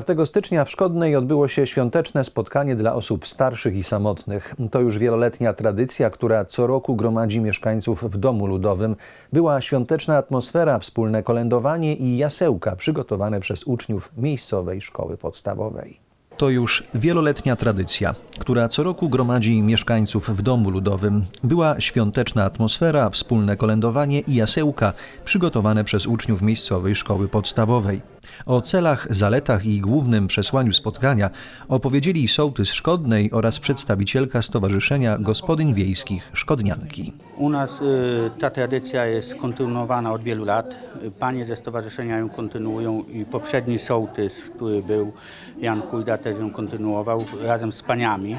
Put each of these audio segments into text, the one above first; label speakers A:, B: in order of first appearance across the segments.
A: 4 stycznia w Szkodnej odbyło się świąteczne spotkanie dla osób starszych i samotnych. To już wieloletnia tradycja, która co roku gromadzi mieszkańców w domu ludowym. Była świąteczna atmosfera, wspólne kolędowanie i jasełka przygotowane przez uczniów miejscowej szkoły podstawowej. To już wieloletnia tradycja, która co roku gromadzi mieszkańców w domu ludowym. Była świąteczna atmosfera, wspólne kolędowanie i jasełka przygotowane przez uczniów miejscowej szkoły podstawowej. O celach, zaletach i głównym przesłaniu spotkania opowiedzieli sołtys Szkodnej oraz przedstawicielka Stowarzyszenia Gospodyń Wiejskich Szkodnianki.
B: U nas y, ta tradycja jest kontynuowana od wielu lat. Panie ze stowarzyszenia ją kontynuują i poprzedni sołtys, który był, Jan Kujda, też ją kontynuował razem z paniami.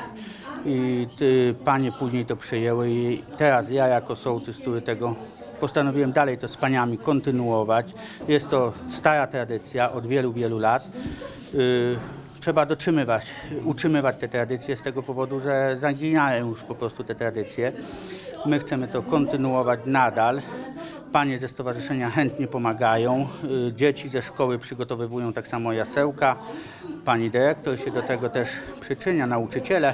B: I y, panie później to przejęły i teraz ja jako sołtys, który tego postanowiłem dalej to z paniami kontynuować. Jest to stara tradycja od wielu, wielu lat. Y, Trzeba dotrzymywać, utrzymywać te tradycje z tego powodu, że zaginają już po prostu te tradycje. My chcemy to kontynuować nadal. Panie ze stowarzyszenia chętnie pomagają. Y, Dzieci ze szkoły przygotowywują tak samo jasełka. Pani dyrektor się do tego też przyczynia, nauczyciele.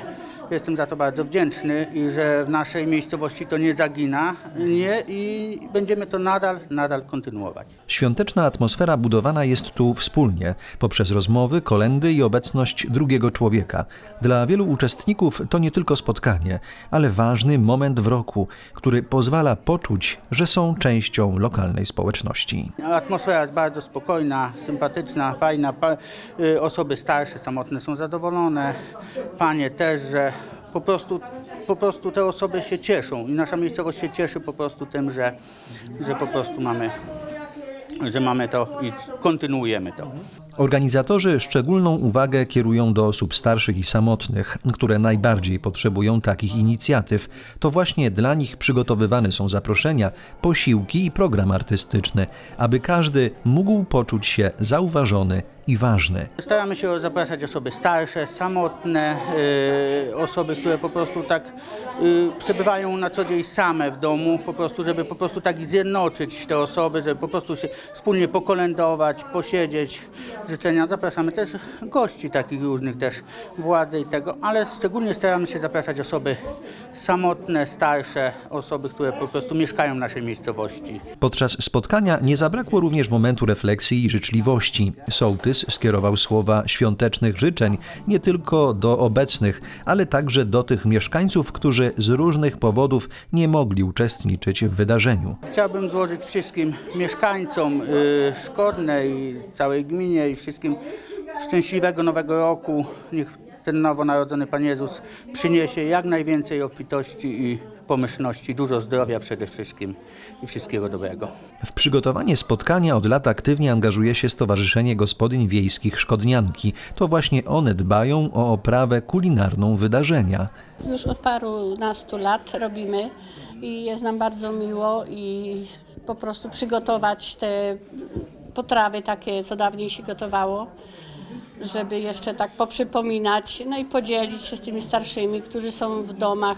B: Jestem za to bardzo wdzięczny i że w naszej miejscowości to nie zagina nie, i będziemy to nadal, nadal kontynuować.
A: Świąteczna atmosfera budowana jest tu wspólnie, poprzez rozmowy, kolendy i obecność drugiego człowieka. Dla wielu uczestników to nie tylko spotkanie, ale ważny moment w roku, który pozwala poczuć, że są częścią lokalnej społeczności.
B: Atmosfera jest bardzo spokojna, sympatyczna, fajna. Y, osoby starsze, samotne są zadowolone. Panie też, że po prostu, po prostu te osoby się cieszą i nasza miejscowość się cieszy po prostu tym, że, że po prostu mamy, że mamy to i kontynuujemy to.
A: Organizatorzy szczególną uwagę kierują do osób starszych i samotnych, które najbardziej potrzebują takich inicjatyw. To właśnie dla nich przygotowywane są zaproszenia, posiłki i program artystyczny, aby każdy mógł poczuć się zauważony i ważny.
B: Staramy się zapraszać osoby starsze, samotne, y, osoby, które po prostu tak y, przebywają na co dzień same w domu, po prostu, żeby po prostu tak zjednoczyć te osoby, żeby po prostu się wspólnie pokolędować, posiedzieć. Życzenia zapraszamy też gości takich różnych też władzy i tego, ale szczególnie staramy się zapraszać osoby samotne, starsze, osoby, które po prostu mieszkają w naszej miejscowości.
A: Podczas spotkania nie zabrakło również momentu refleksji i życzliwości. Sołtys skierował słowa świątecznych życzeń nie tylko do obecnych, ale także do tych mieszkańców, którzy z różnych powodów nie mogli uczestniczyć w wydarzeniu.
B: Chciałbym złożyć wszystkim mieszkańcom y, Szkodnej, całej gminie i wszystkim szczęśliwego nowego roku. Niech ten nowonarodzony Pan Jezus przyniesie jak najwięcej obfitości i pomyślności, dużo zdrowia przede wszystkim i wszystkiego dobrego.
A: W przygotowanie spotkania od lat aktywnie angażuje się Stowarzyszenie Gospodyń Wiejskich Szkodnianki. To właśnie one dbają o oprawę kulinarną wydarzenia.
C: Już od parunastu lat robimy i jest nam bardzo miło i po prostu przygotować te potrawy takie, co dawniej się gotowało, żeby jeszcze tak poprzypominać, no i podzielić się z tymi starszymi, którzy są w domach.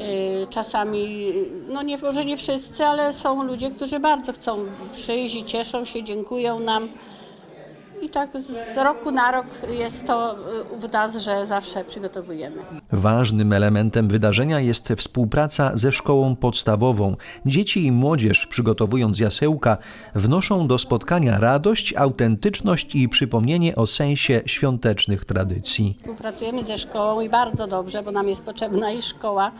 C: Y, Czasami, no nie, może nie wszyscy, ale są ludzie, którzy bardzo chcą przyjść i cieszą się, dziękują nam. I tak z roku na rok jest to y, w nas, że zawsze przygotowujemy.
A: Ważnym elementem wydarzenia jest współpraca ze szkołą podstawową. Dzieci i młodzież, przygotowując jasełka, wnoszą do spotkania radość, autentyczność i przypomnienie o sensie świątecznych tradycji.
C: Współpracujemy ze szkołą i bardzo dobrze, bo nam jest potrzebna i szkoła.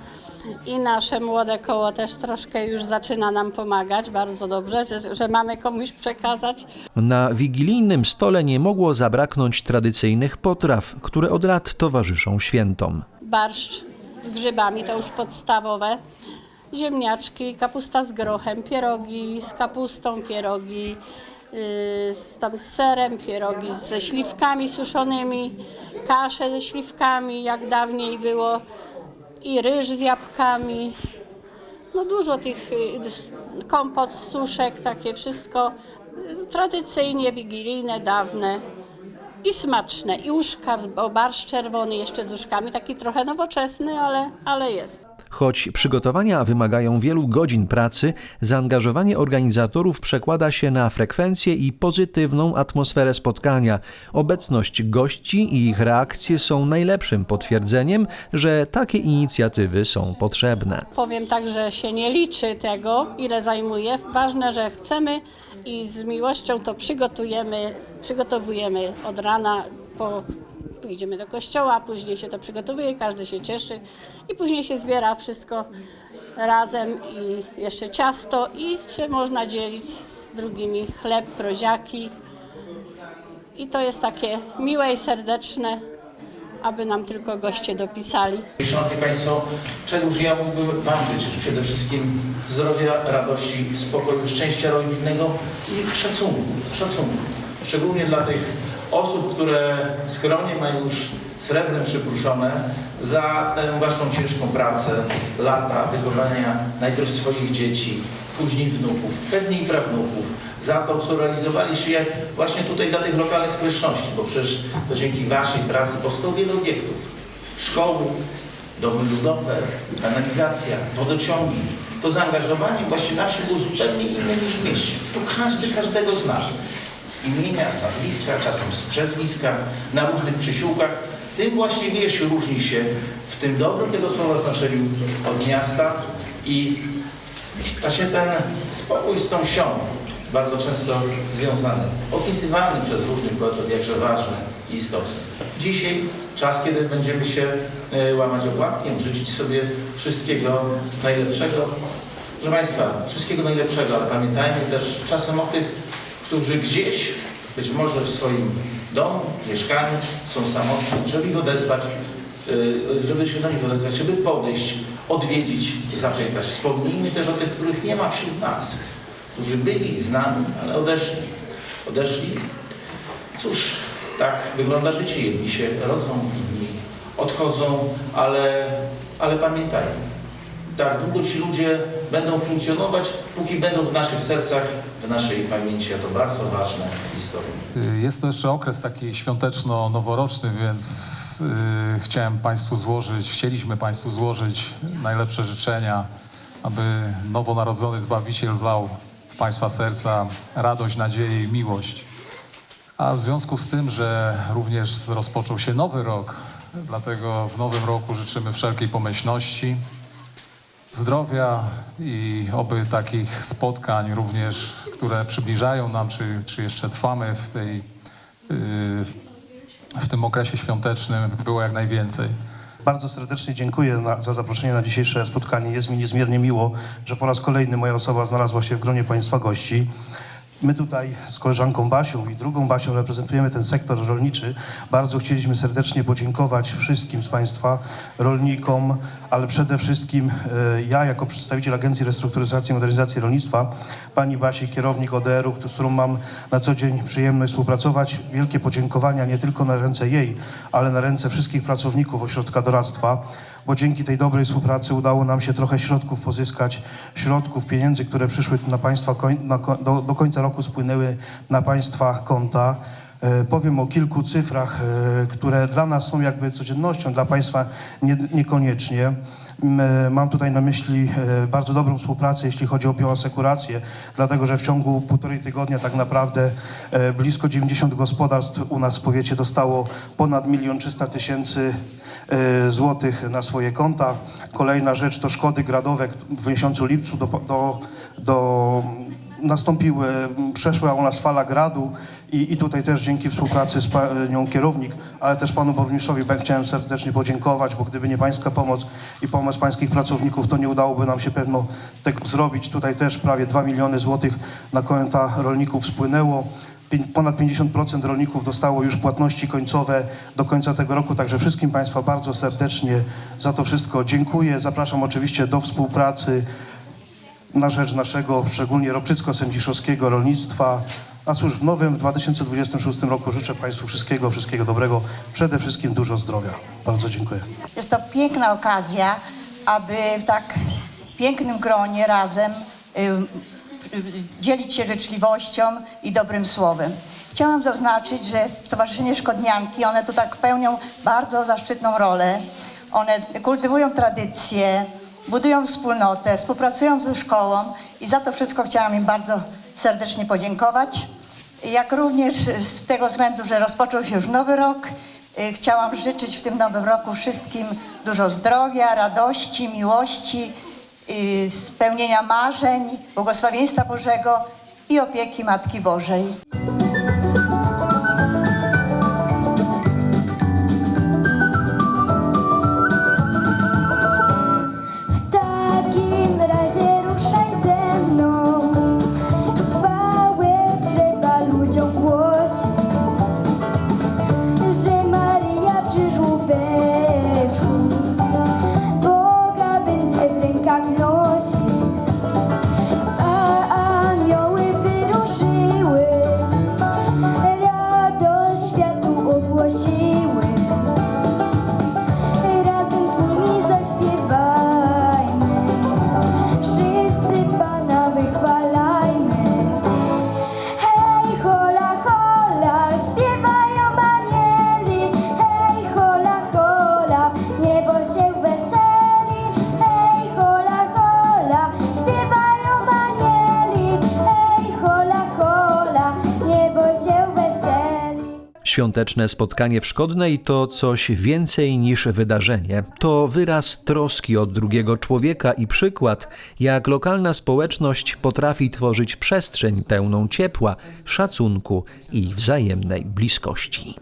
C: I nasze młode koło też troszkę już zaczyna nam pomagać. Bardzo dobrze, że, że mamy komuś przekazać.
A: Na wigilijnym stole nie mogło zabraknąć tradycyjnych potraw, które od lat towarzyszą świętom.
C: Barszcz z grzybami to już podstawowe. Ziemniaczki, kapusta z grochem, pierogi z kapustą, pierogi yy, z, tam serem, pierogi ze śliwkami suszonymi, kasze ze śliwkami, jak dawniej było, i ryż z jabłkami. No dużo tych y, kompot, suszek, takie wszystko y, tradycyjnie wigilijne, dawne i smaczne. I uszka, bo barszcz czerwony jeszcze z uszkami, taki trochę nowoczesny, ale, ale jest.
A: Choć przygotowania wymagają wielu godzin pracy, zaangażowanie organizatorów przekłada się na frekwencję i pozytywną atmosferę spotkania. Obecność gości i ich reakcje są najlepszym potwierdzeniem, że takie inicjatywy są potrzebne.
C: Powiem tak, że się nie liczy tego, ile zajmuje. Ważne, że chcemy i z miłością to przygotujemy, przygotowujemy od rana, po, idziemy do kościoła, później się to przygotowuje, każdy się cieszy i później się zbiera wszystko razem i jeszcze ciasto i się można dzielić z drugimi chleb, proziaki. I to jest takie miłe i serdeczne, aby nam tylko goście dopisali.
D: Szanowni Państwo, czegoż ja mógłbym Wam życzyć? Przede wszystkim zdrowia, radości, spokoju, szczęścia rodzinnego i szacunku. Szacunku. Szczególnie dla tych osób, które skromnie mają już srebrem przypruszone za tę Waszą ciężką pracę, lata wychowania najpierw swoich dzieci, później wnuków, pewnie i prawnuków, za to, co realizowaliście właśnie tutaj dla tych lokalnych społeczności, bo przecież to dzięki Waszej pracy powstało wiele obiektów. Szkoły, domy ludowe, kanalizacja, wodociągi. To zaangażowanie właśnie na wsi było zupełnie inne niż w mieście. Tu każdy każdego zna. Z imienia, z nazwiska, czasem z przezwiska, na różnych przysiłkach. Tym właśnie wieś różni się w tym dobrym tego słowa znaczeniu od miasta i właśnie ten spokój z tą wsią, bardzo często związany, opisywany przez różnych poetów, jakże ważny i istotny. Dzisiaj czas, kiedy będziemy się e, łamać opłatkiem, życzyć sobie wszystkiego najlepszego. Proszę Państwa, wszystkiego najlepszego, ale pamiętajmy też czasem o tych, którzy gdzieś, być może w swoim domu, mieszkaniu są samotni, żeby ich odezwać, e, żeby się do nich odezwać, żeby podejść, odwiedzić, zapytać. Wspomnijmy też o tych, których nie ma wśród nas, którzy byli z nami, ale odeszli. Odeszli. Cóż, tak wygląda życie. Jedni się rodzą, inni odchodzą, ale, ale pamiętajmy, tak długo ci ludzie będą funkcjonować, póki będą w naszych sercach, w naszej pamięci, a to bardzo ważne historie.
E: Jest to jeszcze okres taki świąteczno-noworoczny, więc y, chciałem Państwu złożyć, chcieliśmy Państwu złożyć najlepsze życzenia, aby nowonarodzony Zbawiciel wlał w Państwa serca radość, nadzieję i miłość. A w związku z tym, że również rozpoczął się nowy rok, dlatego w nowym roku życzymy wszelkiej pomyślności, zdrowia i oby takich spotkań również, które przybliżają nam, czy, czy jeszcze trwamy w, tej, yy, w tym okresie świątecznym, było jak najwięcej.
F: Bardzo serdecznie dziękuję na, za zaproszenie na dzisiejsze spotkanie. Jest mi niezmiernie miło, że po raz kolejny moja osoba znalazła się w gronie Państwa gości. My tutaj z koleżanką Basią i drugą Basią reprezentujemy ten sektor rolniczy. Bardzo chcieliśmy serdecznie podziękować wszystkim z Państwa, rolnikom, ale przede wszystkim e, ja jako przedstawiciel Agencji Restrukturyzacji i Modernizacji Rolnictwa, pani Basi, kierownik ODR-u, z którą mam na co dzień przyjemność współpracować. Wielkie podziękowania nie tylko na ręce jej, ale na ręce wszystkich pracowników Ośrodka Doradztwa bo dzięki tej dobrej współpracy udało nam się trochę środków pozyskać, środków, pieniędzy, które przyszły na państwa, na, do, do końca roku spłynęły na Państwa konta. E, Powiem o kilku cyfrach, e, które dla nas są jakby codziennością, dla Państwa nie, niekoniecznie. E, Mam tutaj na myśli e, bardzo dobrą współpracę, jeśli chodzi o bioasekurację, dlatego że w ciągu półtorej tygodnia tak naprawdę e, blisko 90 gospodarstw u nas w powiecie dostało ponad 1 300 tysięcy złotych na swoje konta. Kolejna rzecz to szkody gradowe w miesiącu lipcu do, do, do nastąpiły, przeszła u nas fala gradu i, i tutaj też dzięki współpracy z panią kierownik, ale też panu burmistrzowi chciałem serdecznie podziękować, bo gdyby nie pańska pomoc i pomoc pańskich pracowników, to nie udałoby nam się pewno tego zrobić. Tutaj też prawie 2 miliony złotych na konta rolników spłynęło. Ponad 50% rolników dostało już płatności końcowe do końca tego roku, także wszystkim Państwa bardzo serdecznie za to wszystko dziękuję. Zapraszam oczywiście do współpracy na rzecz naszego, szczególnie Ropczycko-Sędziszowskiego rolnictwa. A cóż, w nowym 2026 roku życzę Państwu wszystkiego, wszystkiego dobrego, przede wszystkim dużo zdrowia. Bardzo dziękuję.
G: Jest to piękna okazja, aby w tak pięknym gronie razem y, y, dzielić się życzliwością i dobrym słowem. Chciałam zaznaczyć, że Stowarzyszenie Szkodnianki, one tu tak pełnią bardzo zaszczytną rolę. One kultywują tradycje, budują wspólnotę, współpracują ze szkołą i za to wszystko chciałam im bardzo serdecznie podziękować. Jak również z tego względu, że rozpoczął się już nowy rok, y, chciałam życzyć w tym nowym roku wszystkim dużo zdrowia, radości, miłości, y, spełnienia marzeń, błogosławieństwa Bożego i opieki Matki Bożej.
A: Świąteczne spotkanie w Szkodnej to coś więcej niż wydarzenie. To wyraz troski od drugiego człowieka i przykład, jak lokalna społeczność potrafi tworzyć przestrzeń pełną ciepła, szacunku i wzajemnej bliskości.